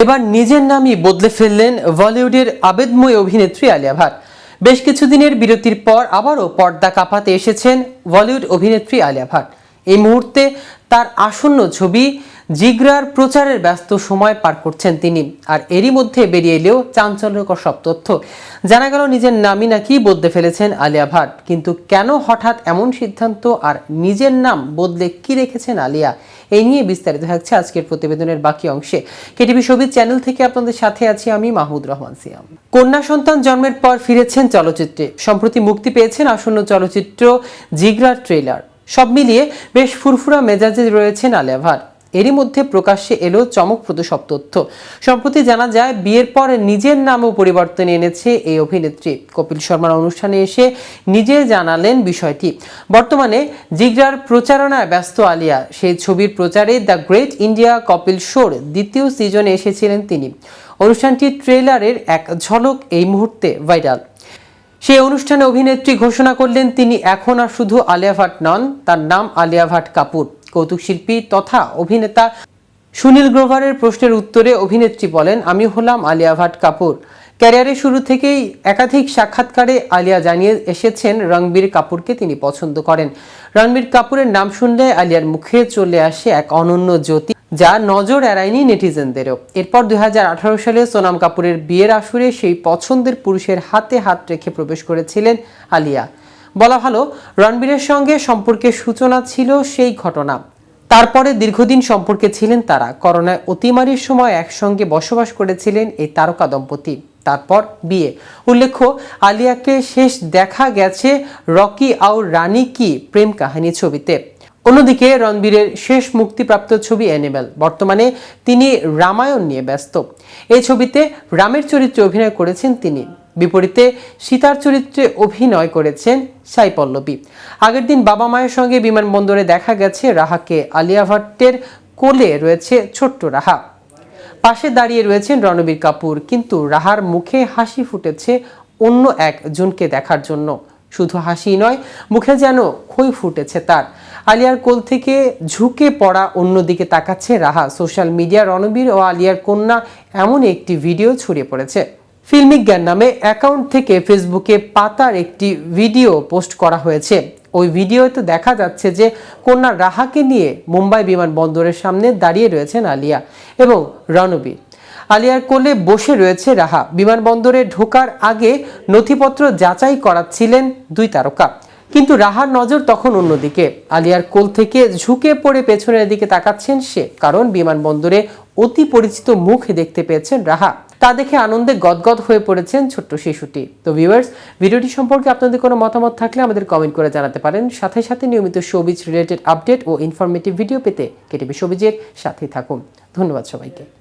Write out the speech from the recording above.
এবার নিজের নামই বদলে ফেললেন বলিউডের আবেদময় অভিনেত্রী আলিয়া ভাট। বেশ কিছুদিনের বিরতির পর আবারও পর্দা কাঁপাতে এসেছেন বলিউড অভিনেত্রী আলিয়া ভাট। এই মুহূর্তে তার আসন্ন ছবি জিগরার প্রচারের ব্যস্ত সময় পার করছেন তিনি, আর এরই মধ্যে বেরিয়ে এলেও চাঞ্চল্যকর সব তথ্য। জানা গেল নিজের নামই নাকি বদলে ফেলেছেন আলিয়া ভাট, কিন্তু কেন হঠাৎ এমন সিদ্ধান্ত আর নিজের নাম বদলে কি রেখেছেন আলিয়া? এই নিয়ে বিস্তারিত থাকছে আজকের প্রতিবেদনের বাকি অংশে। কেটিভি সবিজ চ্যানেল থেকে আপনাদের সাথে আছি আমি মাহমুদ রহমান সিয়াম। কন্যা সন্তান জন্মের পর ফিরেছেন চলচ্চিত্রে। সম্প্রতি মুক্তি পেয়েছেন আসন্ন চলচ্চিত্র জিগরার ট্রেলার সব মিলিয়ে বেশ ফুরফুরা মেজাজে রয়েছেন আলিয়া ভাট। এরই মধ্যে প্রকাশ্যে এলো চমকপ্রদ সব তথ্য। সম্প্রতি জানা যায়, বিয়ের পর নিজের নামও পরিবর্তন এনেছে এই অভিনেত্রী। কপিল শর্মার অনুষ্ঠানে এসে নিজে জানালেন বিষয়টি। বর্তমানে জিগরার প্রচারণায় ব্যস্ত আলিয়া। সেই ছবির প্রচারে দ্য গ্রেট ইন্ডিয়া কপিল শোর দ্বিতীয় সিজনে এসেছিলেন তিনি। অনুষ্ঠানটির ট্রেলারের এক ঝলক এই মুহূর্তে ভাইরাল। সেই অনুষ্ঠানে অভিনেত্রী ঘোষণা করলেন, তিনি এখন আর শুধু আলিয়া ভাট নন, তার নাম আলিয়া ভাট কাপুর। কৌতুক শিল্পী তথা অভিনেতা সুনীল গ্রোভারের প্রশ্নের উত্তরে অভিনেত্রী বলেন, আমি হলাম আলিয়া ভাট কাপুর। ক্যারিয়ারের শুরু থেকেই একাধিক সাক্ষাৎকারে আলিয়া জানিয়ে এসেছেন রণবীর কাপুরকে তিনি পছন্দ করেন। রণবীর কাপুরের নাম শুনলে আলিয়ার মুখে চলে আসে এক অনন্য জ্যোতি, যা নজর এড়ায়নি নেটিজেনদেরও। এরপর দুই হাজার আঠারো সালে সোনাম কাপুরের বিয়ের আসরে সেই পছন্দের পুরুষের হাতে হাত রেখে প্রবেশ করেছিলেন আলিয়া। বলা ভালো, রণবীরের সঙ্গে সম্পর্কের সূচনা ছিল সেই ঘটনা। তারপরে দীর্ঘদিন সম্পর্কে ছিলেন তারা। করোনায় অতিমারির সময় একসঙ্গে বসবাস করেছিলেন এই তারকা দম্পতি। তারপর বিয়ে। উল্লেখ্য, আলিয়াকে শেষ দেখা গেছে রকি আউর রানী কি প্রেম কাহিনী ছবিতে। অন্যদিকে রণবীরের শেষ মুক্তিপ্রাপ্ত ছবি অ্যানিমেল। বর্তমানে তিনি রামায়ণ নিয়ে ব্যস্ত। এই ছবিতে রামের চরিত্রে অভিনয় করেছেন তিনি। বিপরীতে সীতার চরিত্রে অভিনয় করেছেন সাই পল্লবী। আগের দিন বাবা মায়ের সঙ্গে বিমানবন্দরে দেখা গেছে রাহাকে। আলিয়া ভট্টের কোলে রয়েছে ছোট্ট রাহা। পাশে দাঁড়িয়ে রয়েছেন রণবীর কাপুর, কিন্তু রাহার মুখে হাসি ফুটেছে অন্য একজনকে দেখার জন্য। শুধু হাসি নয়, মুখে যেন খই ফুটেছে তার। আলিয়ার কোল থেকে ঝুঁকে পড়া অন্যদিকে তাকাচ্ছে রাহা। সোশ্যাল মিডিয়া রণবীর ও আলিয়ার কন্যা এমন একটি ভিডিও ছড়িয়ে পড়েছে। ফিল্মিক জ্ঞান নামে অ্যাকাউন্ট থেকে ফেসবুকে পাতার একটি ভিডিও পোস্ট করা হয়েছে। ওই ভিডিওতে দেখা যাচ্ছে যে কন্যা রাহাকে নিয়ে মুম্বাই বিমানবন্দরের সামনে দাঁড়িয়ে রয়েছেন আলিয়া এবং রণবীর। আলিয়ার কোলে বসে রয়েছে রাহা। বিমানবন্দরে ঢোকার আগে নথিপত্র যাচাই করাচ্ছিলেন দুই তারকা। কিন্তু রাহার নজর তখন অন্যদিকে। আলিয়ার কোল থেকে ঝুঁকে পড়ে পেছনের দিকে তাকাচ্ছেন সে, কারণ বিমানবন্দরে অতি পরিচিত মুখ দেখতে পেয়েছেন রাহা। তা দেখে আনন্দে গদগদ হয়ে পড়েছেন ছোট্ট শিশুটি। তো ভিউয়ার্স ভিডিওটি সম্পর্কে আপনাদের কোনো মতামত থাকলে আমাদের কমেন্ট করে জানাতে পারেন। সাথে সাথে নিয়মিত শোবিজ রিলেটেড আপডেট ও ইনফরমেটিভ ভিডিও পেতে কেটিভি শোবিজের সাথেই থাকুন। ধন্যবাদ সবাইকে।